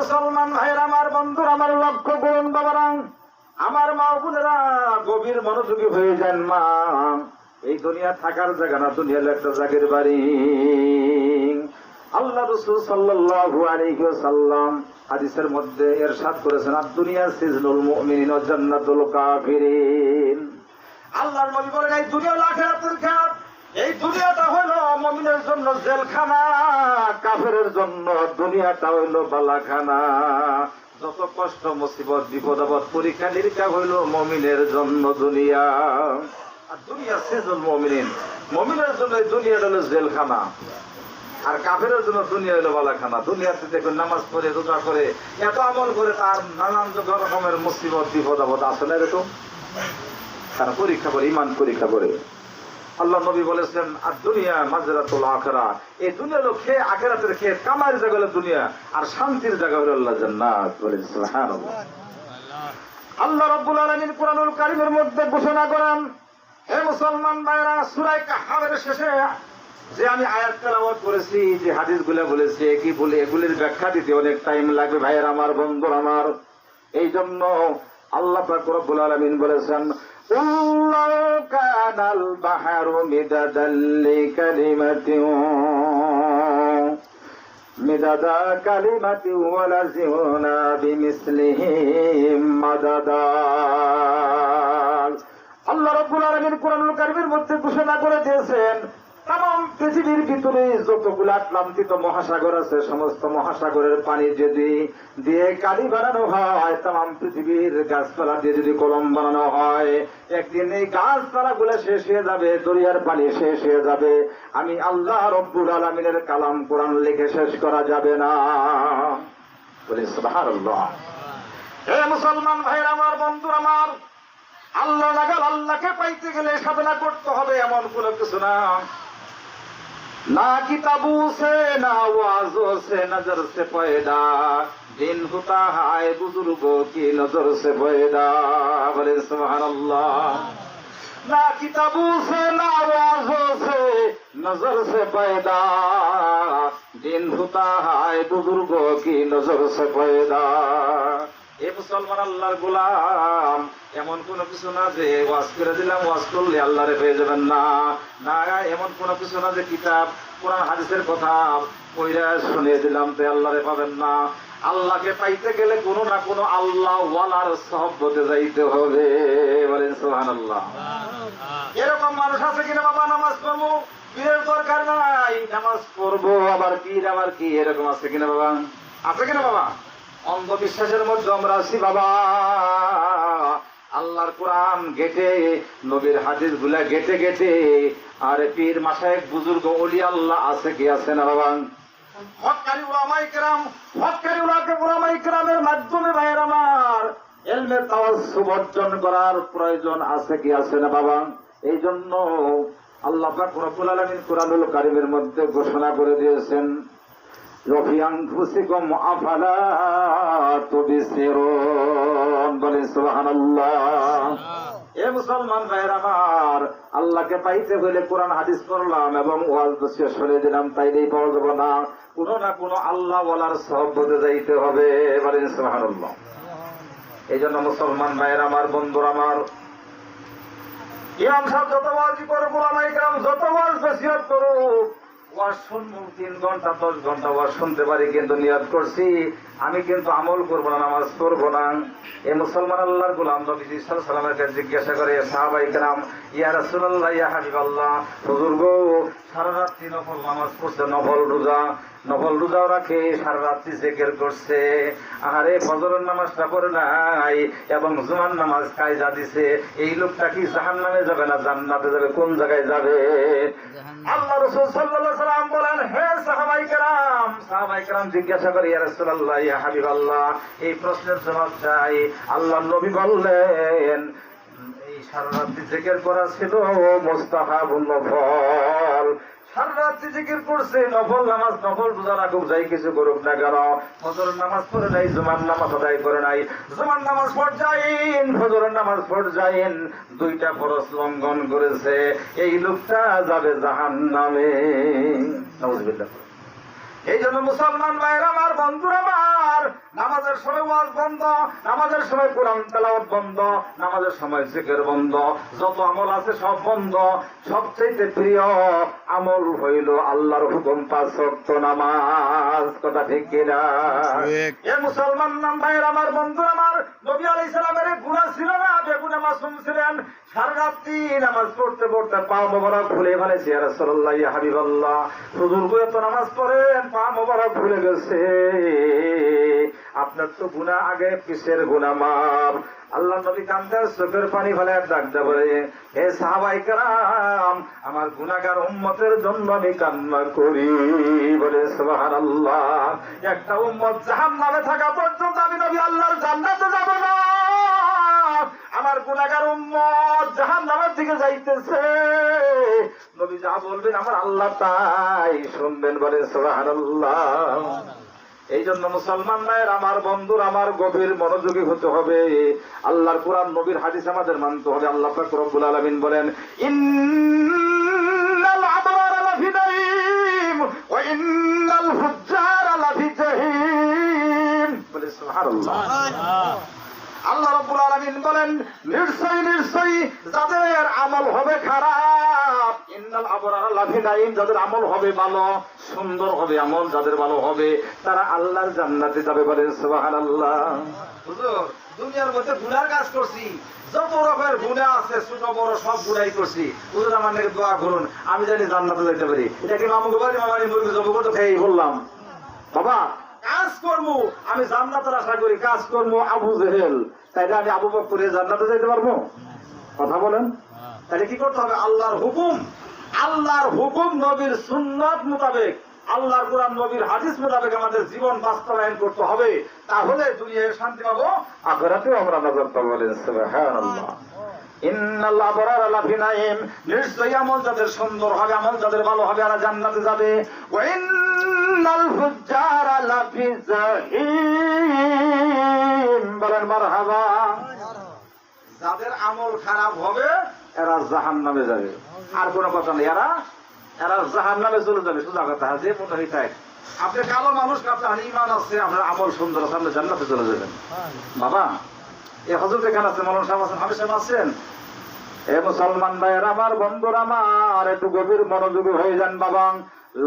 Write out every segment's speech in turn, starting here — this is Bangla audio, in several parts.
মুসলমান ভাইয়ের, আমার বন্ধুর, আমার লক্ষ্য করুন বাবারা, আমার মা বোনেরা, গভীর মনোযোগী হয়ে যান মা। এই দুনিয়া থাকার জায়গা না দুনিয়া একটা জাগের বাড়ি। আল্লাহ রসুল সাল্লাল্লাহু আলাইহি ওয়াসাল্লাম হাদিসের মধ্যে এরশাদ করেছেন আর দুনিয়া সিজনুল মুমিনিন ওয়া জান্নাতুল কাফিরিন। আল্লাহর নবী বলেন, এই দুনিয়া আখিরাতের খাত এই দুনিয়াটা হলো মুমিনের জন্য জেলখানা, কাফেরের জন্য দুনিয়াটা হইল বালাখানা। যত কষ্ট, মুসিবত, বিপদ, আপদ, পরীক্ষা, নিরীক্ষা হইল মমিনের জন্য দুনিয়া। আর দুনিয়া সেজুল মমিনিন। মমিনের জন্য দুনিয়াটা হলো জেলখানা। আর কাফেরের জন্য দুনিয়া হলো বালাখানা। দুনিয়াতে দেখুন নামাজ পড়ে, রোজা করে, এত আমল করে তার নানান রকমের মুসিবত, বিপদ, আপদ আসলে এরকম? তারা পরীক্ষা করে ইমান পরীক্ষা করে। আল্লাহ নবী বলেছেন আর দুনিয়া মাজরাতুল আখরা এই দুনিয়া হলো খেয়ে, আখেরাতের খেয়ে কামার জায়গা হলো দুনিয়া, আর শান্তির জায়গা হলো আল্লাহ জান্নাত। বলে সুবহানাল্লাহ। আল্লাহ রাব্বুল আলামিন কুরআনুল কারীমের মধ্যে ঘোষণা করেন, হে মুসলমান ভাইরা সূরা কাহফের শেষে যে আমি আয়াত তেলাওয়াত করেছি, যে হাদিস হাদিসগুলো বলেছে কি বলে, এগুলির ব্যাখ্যা দিতে অনেক টাইম লাগবে, ভাইয়ের আমার বন্ধু আমার। এই জন্য আল্লাহ পাক রব্বুল আলামিন বলেছেন قل لو كان البحر مددا لكلمة مدد كلمة ولزمنا بمثله مددا আল্লাহ রব্বুল আলামিন কোরআনুল কারীমের মধ্যে ঘোষণা করে দিয়েছেন তাম পৃথিবীর ভিতরে যতগুলো আটলান্টিত মহাসাগর আছে, সমস্ত মহাসাগরের পানি যদি দিয়ে কালি বানানো হয় তাম পৃথিবীর গাছপালা দিয়ে যদি কলম বানানো হয়, একদিন এই গাছপালা গুলো শেষ হয়ে যাবে, দরিয়ার পানি শেষ হয়ে যাবে। আমি আল্লাহ রব্বুল আলমিনের কালাম কোরআন লিখে শেষ করা যাবে না। বলে, সুবহানাল্লাহ। হে মুসলমান ভাইরা আমার বন্ধু আমার আল্লাহ লাগাল আল্লাহকে পাইতে গেলে সাধনা করতে হবে, এমন কোনো কিছু না। ना किताबों से ना आवाजों से नजर से पैदा दिन होता है बुजुर्गों की नजर से पैदा बोले सुबहान अल्लाह ना किताबों से ना आवाजों से नजर से पैदा दिन होता है बुजुर्गों की नजर से पैदा এ মুসলমান আল্লাহর গোলাম এমন কোন কিছু না যে ওয়াজ করে দিলাম ওয়াজ করলে আল্লাহরে পেয়ে যাবেন না। না এমন কোন কিছু না যে কিতাব কোরআন হাদিসের কথা কইরা শুনিয়ে দিলাম তো আল্লাহরে পাবেন না। আল্লাহকে পাইতে গেলে কোনো না কোনো আল্লাহ ওয়ালার সহবতে যাইতে হবে বলেন সোহান আল্লাহ এরকম মানুষ আছে কিনা বাবা নামাজ পড়ব? পীরের দরকার নাই। নামাজ পড়ব আবার পীর আবার কি? এরকম আছে কিনা বাবা? আছে কিনা বাবা? অন্ধবিশ্বাসের মধ্যে আমরা আছি, বাবা। আল্লাহর কোরআন গেটে নবীর হাদিসগুলা গেটে গেটে আর পীর মাসায় বুজুর্গ অলি আল্লাহ আছে কি আছে না, বাবা? মাধ্যমে আমার করার প্রয়োজন আছে কি আছে না, বাবা? এই জন্য আল্লাহ কারীমের মধ্যে ঘোষণা করে দিয়েছেন وفي أنفسكم أفلا تبصرون বলে সুবহানাল্লাহ এ মুসলমান ভাইয়ের আমার আল্লাহকে পাইতে হলে কোরআন হাদিস পড়লাম এবং ওয়াজ শেষ করে দিলাম তাইলেই পাওয়া যাবে না কোন না কোন আল্লাহ বলার সহবতে যাইতে হবে বলেন সুবহানাল্লাহ এই জন্য মুসলমান ভাইয়ের আমার বন্ধুর আমার ইমাম সাহেব যত ওয়াজি করে গোলামাই গ্রাম যত ওয়াজ নসিহত করুক তিন ঘণ্টা, দশ ঘণ্টা শুনতে পারি কিন্তু করছি। আমি কিন্তু আমল করব না, নামাজ পড়ব না। এ মুসলমান আল্লাহর গুলাম নবী কাছে জিজ্ঞাসা করে সাহাবাই কেরাম, ইয়া রাসুল্লাহ ইয়া হাবিবাল্লাহ, হুজুর গো, সারা রাত্রি নামাজ পড়ছে নফল রোজা নফল রোজাও রাখে সারা রাত্রি জেকের করছে। আরে ফজরের নামাজটা পড়ে নাই এবং জুমার নামাজ কায়দা দিছে। এই লোকটা কি জাহান নামে যাবে না জান্নাতে যাবে? কোন জায়গায় যাবে? আল্লাহ রসুল সাল্লাল্লাহু সাল্লাম বলেন হে সাহাবাই কেরাম সাহাবাই কেরাম জিজ্ঞাসা করে ইয়া রাসূলুল্লাহ ইয়া হাবিবাল্লাহ? এই প্রশ্নের জবাব চাই। আল্লাহ নবী বললেন এই সারা রাত্রি জেকের করা ছিল মোস্তাহাবুল নফল। সারা নফল নামাজ, নফল কিছু নামাজ পড়ে নাই নামাজ নামাজ নামাজ দুইটা ফরজ লঙ্ঘন করেছে। এই লোকটা যাবে জাহান নামে এই জন্য মুসলমান ভাইয়ের, আমার বন্ধুরা, আমার নামাজের সময় ওয়াজ বন্ধ নামাজের সময় কোরআন তেলাওয়াত বন্ধ নামাজের সময় জিকির বন্ধ যত আমল আছে সব বন্ধ। সবচেয়ে প্রিয় আমল হইল আল্লাহর হুকুম পাঁচ ওয়াক্ত নামাজ। কথা ঠিক কিনা? এ মুসলমান নাম ভাইয়ের আমার বন্ধু আমার নবী আলাই সালামের গুণা ছিল না বেগুনে মাসুম ছিলেন। সারা রাত্রি নামাজ পড়তে পড়তে পা মোবারক ভুলে ফেলেছি আর সাল্লাহ হাবিবাল্লাহ। হুজুর করে তো নামাজ পড়েন পা মোবারক ভুলে গেছে। আপনার তো গুণা আগে কিসের গুণা মাপ আল্লাহ নবী কান্দার চোখের পানি ফেলে ডাক বলে, হে সাহাবাই কারাম, আমার গুণাগার উম্মতের জন্য আমি কান্না করি। বলে সুবাহান আল্লাহ একটা উম্মত জাহান নামে থাকা পর্যন্ত আমি নবী আল্লাহর জান্নাতে যাব না। আমার গুণাগার উম্মত জাহান নামের দিকে যাইতেছে। নবী যা বলবেন আমার আল্লাহ তাই শুনবেন বলে সুবাহান আল্লাহ এই জন্য মুসলমান ভাইয়ের আমার বন্ধুর, আমার গভীর মনোযোগী হতে হবে। আল্লাহর কোরআন, নবীর হাদিস আমাদের মানতে হবে। আল্লাহ রব্বুল আলামিন বলেন আল্লাহ রব্বুল আলামিন বলেন, নিশ্চয়ই নিশ্চয়ই যাদের আমল হবে খারাপ। ইন্নাল আবরার লাফি নাইম যাদের আমল হবে ভালো সুন্দর হবে আমল যাদের ভালো হবে তারা আল্লাহর জান্নাতে যাবে বলেন সুবহানাল্লাহ। হুজুর দুনিয়ার মধ্যে গুনার কাজ করছি। যত রকমের গুণা আছে ছোট বড় সব গুণাই করছি। হুজুর আমার নাকি দোয়া করুন আমি জানি জান্নাতে যেতে পারি। এটা কি মামু বাড়ি মামারি মুরগি জব করতে? খেয়েই বললাম। বাবা কাজ কর্ম আমি জান্নাতের আশা করি কাজ কর্ম আবু জেহেল। তাইলে আমি আবু বকরে জান্নাতে যাইতে পারব? কথা বলেন। তাহলে কি করতে হবে? আল্লাহর হুকুম। আল্লাহর হুকুম নবীর সুন্নাত মোতাবেক, আল্লাহর কোরআন, নবীর হাদিস মোতাবেক আমাদের জীবন বাস্তবায়ন করতে হবে। তাহলে দুনিয়ায় শান্তি পাবো, আখরাতেও আমরা নজর পাবো যাদের আমল খারাপ হবে এরা জাহান নামে যাবে। আর কোনো কথা নেই। এরা এরা জাহান নামে চলে যাবে। সোজা কথা, যে মনে থাক আপনি কালো মানুষ, আপনার ইমান আছে, আপনার আমল সুন্দর আছে, আপনি জান্নাতে চলে যাবেন। বাবা, এ হজরত এখানে আছে সাহেব আছেন হাফিজ সাহেব আছেন? এ মুসলমান ভাইয়ের আমার, বন্ধুর আমার, একটু গভীর মনোযোগী হয়ে যান বাবা।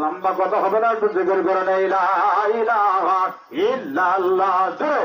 লম্বা কথা হবে না, একটু জিগর করে নেই। ইল্লাল্লাহ, জোরে।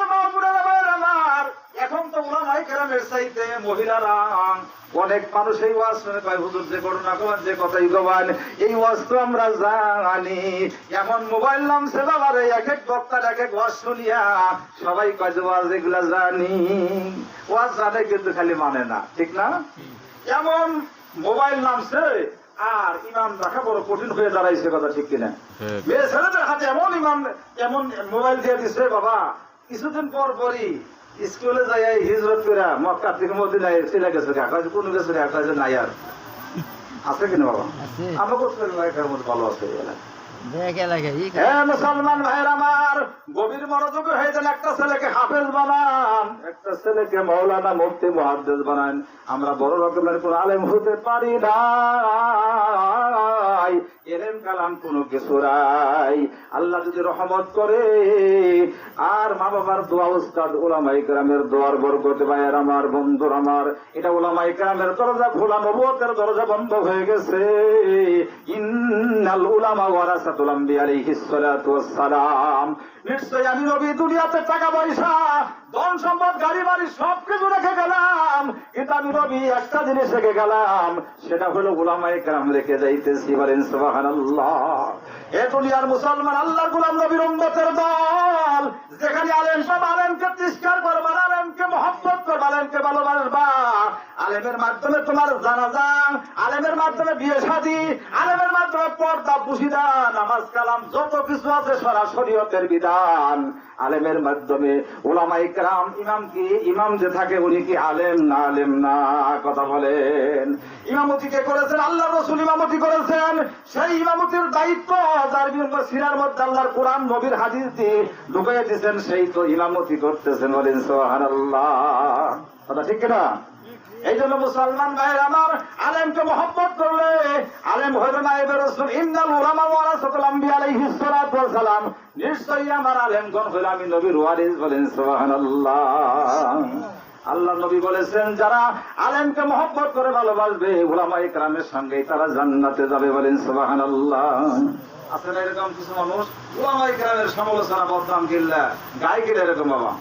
ওলামাই কেরামের চাইতে মহিলারা অনেক মানুষ এই ওয়াজ শুনে কয় হুজুর যে ঘটনা যে কথাই এই ওয়াজ তো আমরা জানি। এখন মোবাইল নামছে বাবারে এক এক বক্তার এক এক ওয়াজ শুনিয়া সবাই কয় যে ওয়াজ এগুলা জানি। ওয়াজ জানে কিন্তু খালি মানে না ঠিক না? এমন মোবাইল নামছে আর ইমান রাখা বড় কঠিন হয়ে দাঁড়াইছে কথা ঠিক কিনা? ঠিক। মেয়ে ছেলেদের হাতে এমন ইমান এমন মোবাইল দিয়ে দিচ্ছে বাবা কিছুদিন পর পরই স্কুলে যাই হিজরত করে মক্কা থেকে মদিনায় চলে গেছে কাকা কোন গেছে কাকা নাই আর। আছে কিনা বাবা। আমাকে এলাকার মধ্যে ভালো আছে মুসলমান ভাইয়ের আমার গভীর মনোযোগী হয়ে যান একটা ছেলেকে হাফেজ বানান একটা ছেলেকে মৌলানা মুফতি মুহাদ্দিস বানান। আমরা বড় রকমের কোন আলেম হতে পারি নাই এলেম কালাম কোনো কিছু নাই। আল্লাহ যদি রহমত করে, আর মা বাবার দোয়া উস্তাদ ওলামাই গ্রামের দোয়ার বরকতে, ভাইয়ের আমার, বন্ধুর আমার, এটা ওলামাই গ্রামের দরজা খোলা, নবুয়তের দরজা বন্ধ হয়ে গেছে। ইন্নাল উলামা ওয়ারাসাতুল আম্বিয়া আলাইহিস সালাতু ওয়াস সালাম। নিশ্চয়ই আমি নবী দুনিয়াতে টাকা পয়সা ধন সম্পদ, গাড়ি বাড়ি সব কিছু রেখে গেলাম। আমি নবী একটা জিনিস রেখে গেলাম, সেটা হলো গোলামাই গ্রাম রেখে যাইতেছি বলেন, সুবহানাল্লাহ। এ দুনিয়ার মুসলমান আল্লাহ গোলাম নবীর উম্মতের দল। যেখানে আলেন সব আলেনকে তিস্কার করবার আলেনকে মহব্বত করবার আলেনকে ভালোবাসবা। আলেমের মাধ্যমে তোমার জানাজা, আলেমের মাধ্যমে বিয়ে শাদী, আলেমের মাধ্যমে পর্দা পুশিদা, নামাজ কালাম, যত কিছু আছে সারা শরীয়তের বিধান। আলেমের মাধ্যমে ওলামা ইকরাম ইমাম কি? ইমাম যে থাকে উনি কি আলেম না আলেম না? কথা বলেন। ইমামতি কে করেছেন? আল্লাহ রসুল ইমামতি করেছেন। সেই ইমামতির দায়িত্ব যার সিরার মধ্যে আল্লাহর কোরআন, নবীর হাদিস দিয়ে ঢুকিয়ে দিয়েছেন সেই তো ইমামতি করতেছেন বলেন সোহান আল্লাহ কথা ঠিক না এই জন্য মুসলমান ভাইয়ের আমার আলেমকে মহব্বত করলে আলেম হইল না এবার ইন্দাল উলামা ওয়ারাসাতুল আম্বিয়া আলাইহিস সালাতু ওয়াস সালাম। নিশ্চয়ই আমার আলেমগণ হইল আমি নবীর ওয়ারিস বলেন, সুবহানাল্লাহ। আল্লাহ নবী বলেছেন, যারা আলেমকে মহব্বত করে ভালোবাসবে, উলামা ইকরামের সঙ্গে তারা জান্নাতে যাবে বলেন, সুবহানাল্লাহ। আছে না এরকম কিছু মানুষ? উলামা ইকরামের সমালোচনা বদনাম কিল্লা গায়ে কিলে এরকম বাবা।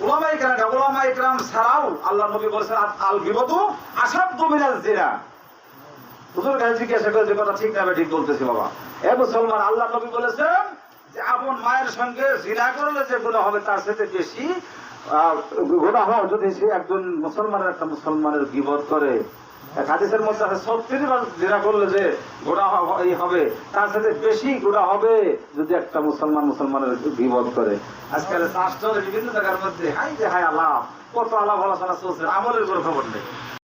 ওলামাই কেরাম ওলামা ইকরাম ছাড়াও আল্লাহ নবী বলেছেন আল- বিবতু আসাদ মিনাজ জিনা। হুজুর কাছে জিজ্ঞাসা করে যে কথা ঠিক না ঠিক বলতেছি বাবা। এ মুসলমান, আল্লাহ নবী বলেছেন যে, আপন মায়ের সঙ্গে জিনা করলে যে গুণা হবে, তার সাথে বেশি গুণা হয় যদি সে একজন মুসলমানের, একটা মুসলমানের বিপদ করে হাদিসের মধ্যে বার যেটা করলে যে গোড়া হবে, তার সাথে বেশি গোড়া হবে যদি একটা মুসলমান মুসলমানের বিপদ করে। আজকাল বিভিন্ন জায়গার মধ্যে হাই যে হাই আলাপ কত আলাপ আলোচনা চলছে, আমলের কোনো খবর নেই।